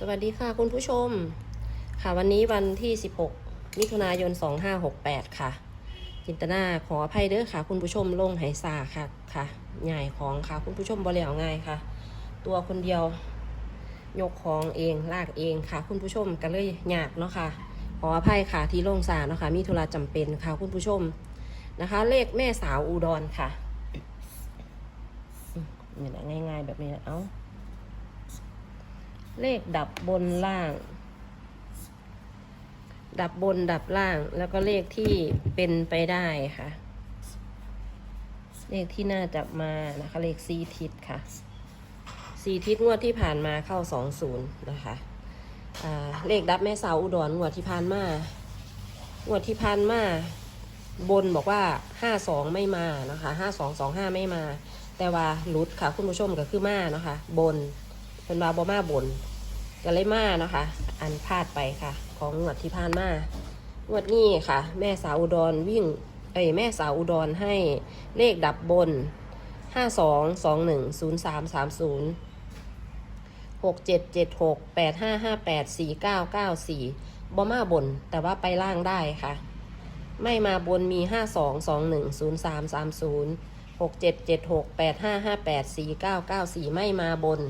สวัสดีค่ะคุณผู้ชม ค่ะวันนี้วันที่ 16 มิถุนายน 2568 ค่ะ จินตนาขออภัยเด้อค่ะ คุณผู้ชมลงไหซาค่ะค่ะใหญ่ของค่ะคุณผู้ชมบ่เหลียวง่ายค่ะ ตัวคนเดียวยกของเองลากเองค่ะ คุณผู้ชมก็เลยยากเนาะค่ะขออภัยค่ะที่ลงซาเนาะค่ะมีธุระจำเป็นค่ะคุณผู้ชมนะคะ เลขแม่สาวอุดรค่ะอืมนี่แหละง่าย ๆ แบบนี้แหละเอ้า เลขดับบนล่าง ดับบนดับล่าง แล้วก็เลขที่เป็นไปได้ค่ะ เลขที่น่าจะมานะคะ เลขสี่ทิศค่ะสี่ทิศงวดที่ผ่านมาเข้าสองศูนย์นะคะเลขดับแม่สาวอุดรงวดที่ผ่านมางวดที่ผ่านมาบนบอกว่าห้าสองไม่มานะคะห้าสองสองห้าไม่มา แต่ว่าลุดค่ะคุณผู้ชมก็คือมานะคะ บน เป็นว่าบอมาบนก็เลยมาเนาะคะ อันพลาดไปค่ะ ของงวดที่ผ่านมางวดนี้ค่ะ แม่สาวอุดรวิ่งเอ้ยแม่สาวอุดรให้เลขดับบนห้าสองสองหนึ่งศูนย์สามสามศูนย์หกเจ็ดเจ็ดหกแปดห้าห้าแปดสี่เก้าเก้าสี่บอมาบน แต่ว่าไปล่างได้ค่ะ ไม่มาบนมีห้าสองสองหนึ่งศูนย์สามสามศูนย์หกเจ็ดเจ็ดหกแปดห้าห้าแปดสี่เก้าเก้าสี่ไม่มาบน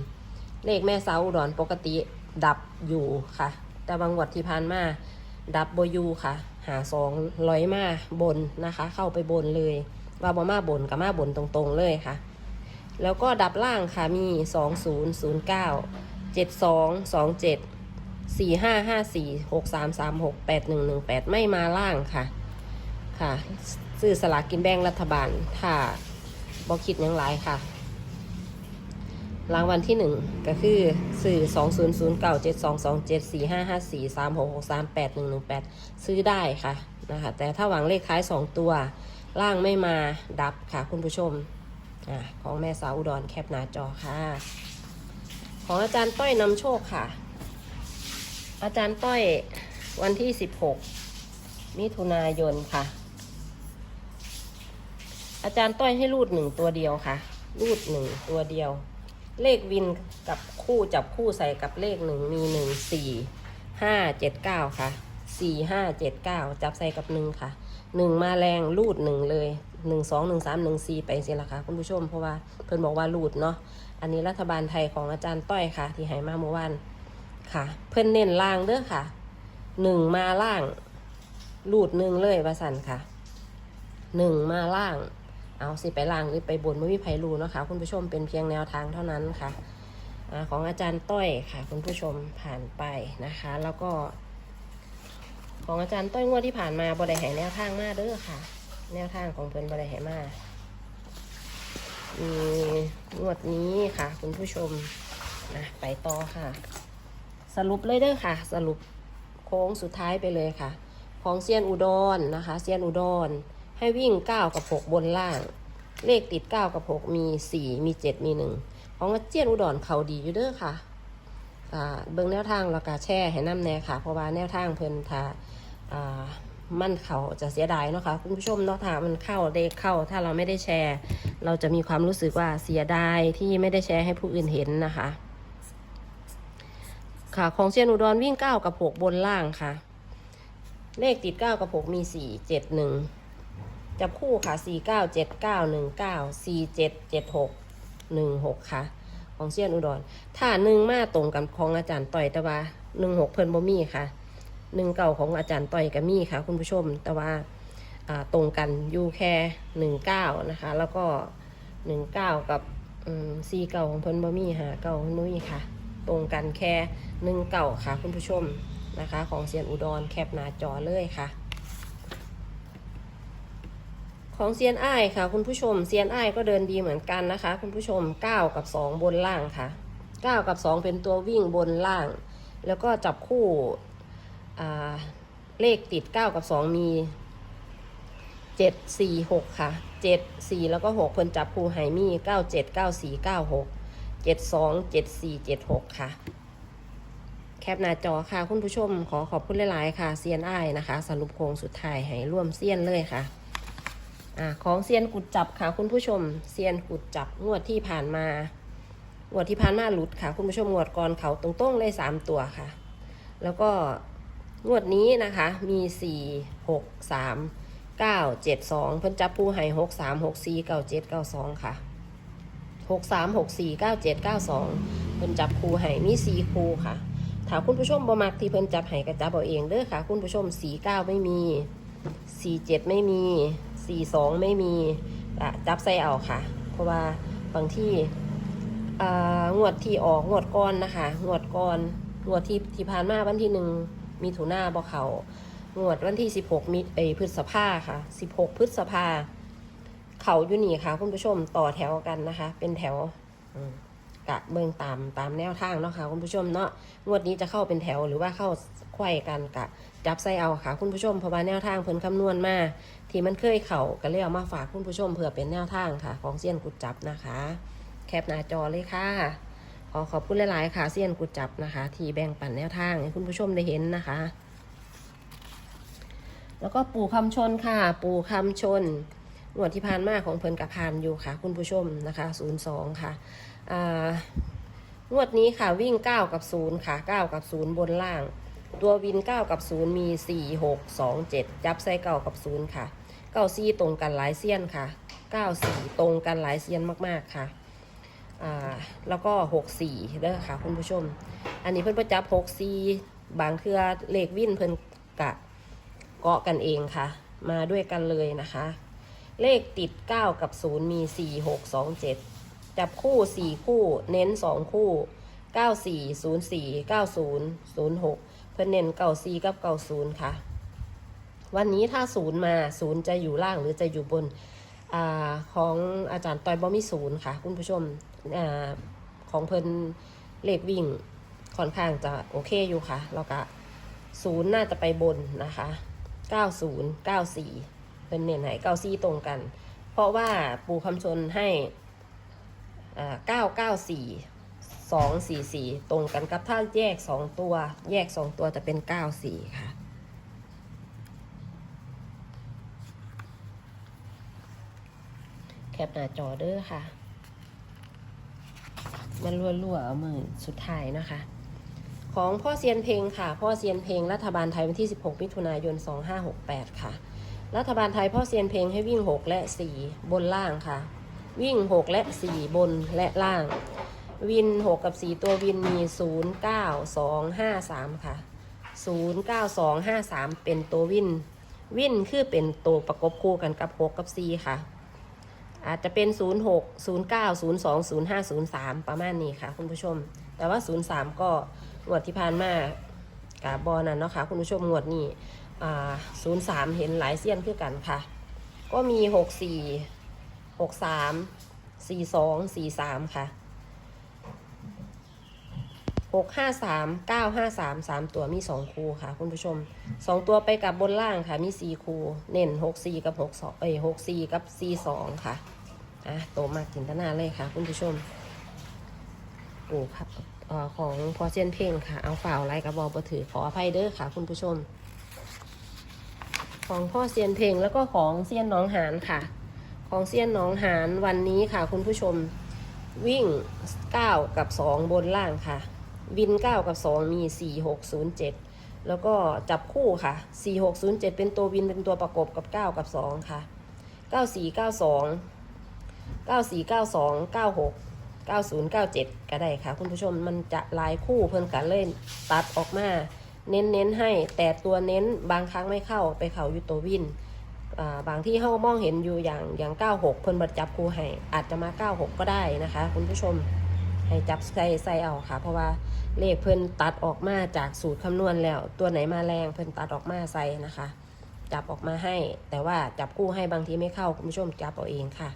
เลขแม่สาวอุดรปกติดับอยู่ค่ะ แต่บางวัดที่ผ่านมาดับบยูค่ะ หาสองร้อยมาบนนะคะ เข้าไปบนเลยว่าบอมาบนกับมาบนตรงๆเลยค่ะ แล้วก็ดับล่างค่ะมีสองศูนย์ศูนย์เก้าเจ็ดสองสองเจ็ดสี่ห้าห้าสี่หกสามสามหกแปดหนึ่งหนึ่งแปดไม่มาล่างค่ะ ค่ะ ซื้อสลากกินแบ่งรัฐบาลถ้าบอคิดยังหลายค่ะ รางวัลที่หนึ่งก็คือสื่อสองศูนย์ศูนย์เก้าเจ็ดสองสองเจ็ดสี่ห้าห้าสี่สามหกหกสามแปดหนึ่งหนึ่งแปดซื้อได้ค่ะนะคะแต่ถ้าหวังเลขท้ายสองตัว ล่างไม่มาดับค่ะคุณผู้ชมอของแม่สาวอุดรแคปหน้าจอค่ะ ของอาจารย์ต้อยนำโชคค่ะ อาจารย์ต้อยวันที่สิบหกมิถุนายนค่ะ อาจารย์ต้อยให้รูดหนึ่งตัวเดียวค่ะ รูดหนึ่งตัวเดียว เลขวินกับคู่จับคู่ใส่กับเลขหนึ่งมีหนึ่งสี่ห้าเจ็ดเก้าค่ะสี่ห้าเจ็ดเก้าจับใส่กับหนึ่งค่ะหนึ่งมาแรงรูดหนึ่งเลยหนึ่งสองหนึ่งสามหนึ่งสี่ไปสิละค่ะคุณผู้ชมเพราะว่าเพิ่อนบอกว่ารูดเนาะอันนี้รัฐบาลไทยของอาจารย์ต้อยค่ะ ที่ให้มาเมื่อวานค่ะ เพิ่อนเน้นล่างเด้อค่ะหนึ่งมาล่างรูดหนึ่งเลยว่าสันค่ะหนึ่งมาล่าง เอาสิไปล่างหรือไปบนไม่มีใครรู้เนะคะคุณผู้ชมเป็นเพียงแนวทางเท่านั้นค่ะอของอาจารย์ต้อยค่ะ คุณผู้ชมผ่านไปนะคะ แล้วก็ ของอาจารย์ต้อยงวดที่ผ่านมาบไดแห่แนวทางมาเด้อค่ะ แนวทางของเพิ่อนบไดแห่มามีงวดนี้ค่ะ คุณผู้ชมนะไปต่อค่ะ สรุปเลยเด้อค่ะ สรุปโค้งสุดท้ายไปเลยค่ะ ของเซียนอุดรนะคะ เซียนอุดร ให้วิ่ง9กับ6บนล่าง เลขติด9กับ6มี4มี7มี1ของอาเจียนอุดรเขาดีอยู่เด้อค่ะเบิ่งแนวทางเรากาแช่ให้น้ำแน่ค่ะ เพราะว่าแนวทางเพิ่นถ้าอ่ามั่นเขาจะเสียดายเนาะค่ะคุณผู้ชมเนาะถ้ามันเข้าเลขเข้า ถ้าเราไม่ได้แชร์ เราจะมีความรู้สึกว่าเสียดายที่ไม่ได้แชร์ให้ผู้อื่นเห็นนะคะ ค่ะของเซียนอุดรวิ่ง9กับ6บนล่างค่ะ เลขติด9กับ6มี4 7 1 จับคู่ค่ะ4 9 7 9 1 9 4 7 7 6 1 6ค่ะ ของเซียนอุดร ถ้าหนึ่งมาตรงกับของอาจารย์ต่อยแต่ว่าหนึ่งหกเพิ่นบ่มีค่ะหนึ่งเก่าของอาจารย์ต่อยก็มีค่ะ คุณผู้ชม แต่ว่าอ่าตรงกันอยู่แค่หนึ่งเก้านะคะ แล้วก็หนึ่งเก้ากับสี่เก่าของเพิ่นบ่มีหาเก่าของนุ้ยค่ะ ตรงกันแค่หนึ่งเก่าค่ะ คุณผู้ชมนะคะ ของเซียนอุดรแคปหน้าจอเลยค่ะ ของเซียนไอ้ายค่ะ คุณผู้ชมเซียนไอ้ายก็เดินดีเหมือนกันนะคะ คุณผู้ชม 9 กับ 2 บนล่างค่ะ 9 กับ 2 เป็นตัววิ่งบนล่าง แล้วก็จับคู่เลขติด 9 กับ 2 มี 7 4 6 ค่ะ 7 4 แล้วก็ 6 เพิ่นจับคู่ไหมี9 7 9 4 9 6 7 2 7 4 7 6 ค่ะ แคปหน้าจอค่ะ คุณผู้ชมขอขอบคุณหลาย ๆ ค่ะเซียนไอ้ายนะคะ สรุปโครงสุดท้ายให้ร่วมเซียนเลยค่ะ อของเซียนกุดจับค่ะคุณผู้ชมเซียนกุดจับงวดที่ผ่านมางวดที่ผ่านมาหลุดค่ะ คุณผู้ชมงวดก่อนเขาตรงๆเลยสามตัวค่ะ แล้วก็งวดนี้นะคะมีสี่หกสามเก้าเจ็ดสองเพิ่นจับผู้ให้หกสามหกสี่เก้าเจ็ดเก้าสองค่ะหกสามหกสี่เก้าเจ็ดเก้าสองเพิ่นจับคู่ให้มีสี่คู่ค่ะถ้าคุณผู้ชมบ่มักที่เพิ่นจับให้ก็จับเอาเองเด้อค่ะ คุณผู้ชมสี่เก้าไม่มีสี่เจ็ดไม่มี สี่สองไม่มีจับใส่เอาค่ะ เพราะว่าบางที่งวดที่ออกงวดก้อนนะคะงวดก้อนงวดที่ที่ผ่านมาวันที่หนึ่งมีถุนาบ่เขางวดวันที่สิบหกมีเอยพฤษภาค่ะสิบหกพฤษภาเขาอยู่นี่ค่ะ คุณผู้ชมต่อแถวกันนะคะ เป็นแถวอื กะเบิ่งตามตามแนวทางเนาะค่ะคุณผู้ชมเนาะงวดนี้จะเข้าเป็นแถวหรือว่าเข้าไขว้กันกะจับใส่เอาค่ะคุณผู้ชมเพราะว่าแนวทางเพิ่นคำนวณมาที่มันเคยเข่าก็เลยเอามาฝากคุณผู้ชมเผื่อเป็นแนวทางค่ะ ของเซียนกุดจับนะคะ แคปหน้าจอเลยค่ะขอขอบคุณหลาย ๆ ค่ะเซียนกุดจับนะคะ ที่แบ่งปันแนวทางให้คุณผู้ชมได้เห็นนะคะ แล้วก็ปู่คำชนค่ะ ปู่คำชนงวดที่ผ่านมาของเพิ่นกับพานอยู่ค่ะ คุณผู้ชมนะคะ02ค่ะอ่า งวดนี้ค่ะวิ่ง 9 กับ 0 ค่ะ 9 กับ 0 บนล่าง ตัววิน 9 กับ 0 มี 4 6 2 7 จับใส่9กับ 0 ค่ะ9 4ตรงกันหลายเซียนค่ะ 9 4 ตรงกันหลายเซียนมาก ๆ ค่ะแล้วก็ 6 4เด้อค่ะ คุณผู้ชม อันนี้เพิ่นประจับ 6 4 บางเทือเลขวิ่นเพิ่นกะเกาะกันเองค่ะ มาด้วยกันเลยนะคะ เลขติด 9 กับ 0 มี 4 6 2 7 จับคู่4คู่ เน้น2คู่9 4 0 4 9 0 0 6เพื่อนเน้น9 4กับ90ค่ะ วันนี้ถ้า0มา0จะอยู่ล่างหรือจะอยู่บนอของอาจารย์ตอยบอมีศูนย์ค่ะ คุณผู้ชมอของเพิ่นเลขวิ่งค่อนข้างจะโอเคอยู่ค่ะ แล้วก็ศูนย์น่าจะไปบนนะคะ90 94เป็นเน้นให้เก้าซี่ตรงกัน เพราะว่าปูคำชนให้ เก้าเก้าสี่สองสี่สี่ตรงกันกับถ้าแยกสองตัว แยกสองตัวจะเป็นเก้าสี่ค่ะ แคปหน้าจอเด้อค่ะ มันรัวๆ เอามือสุดท้ายนะคะ ของพ่อเซียนเพลงค่ะ พ่อเซียนเพลงรัฐบาลไทยวันที่ 16 มิถุนายน 2568 ค่ะ รัฐบาลไทยพ่อเซียนเพลงให้วิ่ง 6 และ 4 บนล่างค่ะ วิ่ง 6 และ 4 บนและล่าง วิน 6 กับ 4 ตัววินมี 0 9 2 5 3 ค่ะ 0 9 2 5 3 เป็นตัววิน วินคือเป็นตัวประกบคู่กันกับ 6 กับ 4 ค่ะ อาจจะเป็น 0 6 0 9 0 2 0 5 0 3 ประมาณนี้ค่ะ คุณผู้ชม แต่ว่า 0 3 ก็งวดที่ผ่านมากาบอนั่นเนาะค่ะ คุณผู้ชมงวดนี้อ่า0 3 เห็นหลายเสี้ยนคือกันค่ะ ก็มี 6 4 6 3 4 2 4 3ค่ะ6 5 3 9 5 3 3ตัวมี2คู่ค่ะ คุณผู้ชม2ตัวไปกับบนล่างค่ะ มี4คู่เน้น6 4กับ6 2เอ้ย6 4กับ4 2ค่ะอะโตมากจินตนาเลยค่ะ คุณผู้ชมโอ้ครับอของพอเซียนเพลงค่ะ เอาฝ่าวไรกับบอลบถือขออภัยเด้อค่ะ คุณผู้ชม ของพ่อเซียนเพลงแล้วก็ของเซียนน้องหานค่ะ ของเซียนน้องหานวันนี้ค่ะ คุณผู้ชมวิ่ง 9 กับ 2 บนล่างค่ะ วิน 9 กับ 2 มี 4 6 0 7 แล้วก็จับคู่ค่ะ 4 6 0 7 เป็นตัววินเป็นตัวประกบกับ 9 กับ 2 ค่ะ 9 4 9 2 9 4 9 2 9 6 90 97 ก็ได้ค่ะ คุณผู้ชมมันจะหลายคู่เพิ่นกันเล่นตัดออกมา เน้นเน้นๆให้แต่ตัวเน้นบางครั้งไม่เข้าไปเข้าอยู่ตัววินอ่า บางที่เฮามองเห็นอยู่อย่างอย่าง 96 เพิ่นบัดจับคู่ให้อาจจะมา 96 ก็ได้นะคะ คุณผู้ชมให้จับใส่ใส่เอาค่ะ เพราะว่าเลขเพิ่นตัดออกมาจากสูตรคำนวณแล้ว ตัวไหนมาแรงเพิ่นตัดออกมาใส่นะคะ จับออกมาให้ แต่ว่าจับคู่ให้บางทีไม่เข้าคุณผู้ชมจับเอาเองค่ะ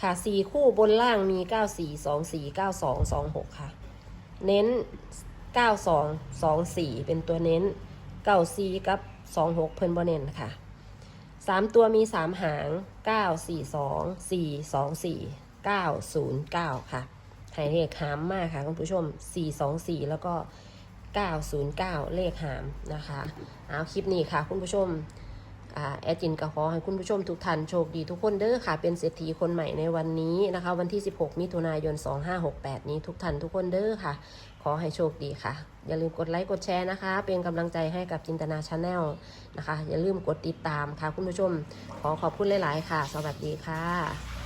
ค่ะสี่คู่บนล่างมี 9 4 2 4 9 2 2 6 ค่ะ เน้น 9 2 2 4 เป็นตัวเน้น 9 4 กับ 2 6 เพิ่นบ่เน้นค่ะ 3ตัวมี3หาง9 4 2 4 2 4 9 0 9ค่ะให้เลขหามมากค่ะคุณผู้ชม4 2 4แล้วก็909เลขหามนะคะ เอาคลิปนี้ค่ะคุณผู้ชม แอดจินก็ขอให้คุณผู้ชมทุกท่านโชคดีทุกคนเด้อค่ะ เป็นเศรษฐีคนใหม่ในวันนี้นะคะ วันที่ 16 มิถุนายน 2568 นี้ทุกท่านทุกคนเด้อค่ะ ขอให้โชคดีค่ะ อย่าลืมกดไลค์กดแชร์นะคะ เป็นกำลังใจให้กับจินตนาชาแนลนะคะ อย่าลืมกดติดตามค่ะคุณผู้ชม ขอขอบคุณหลาย ๆ ค่ะ สวัสดีค่ะ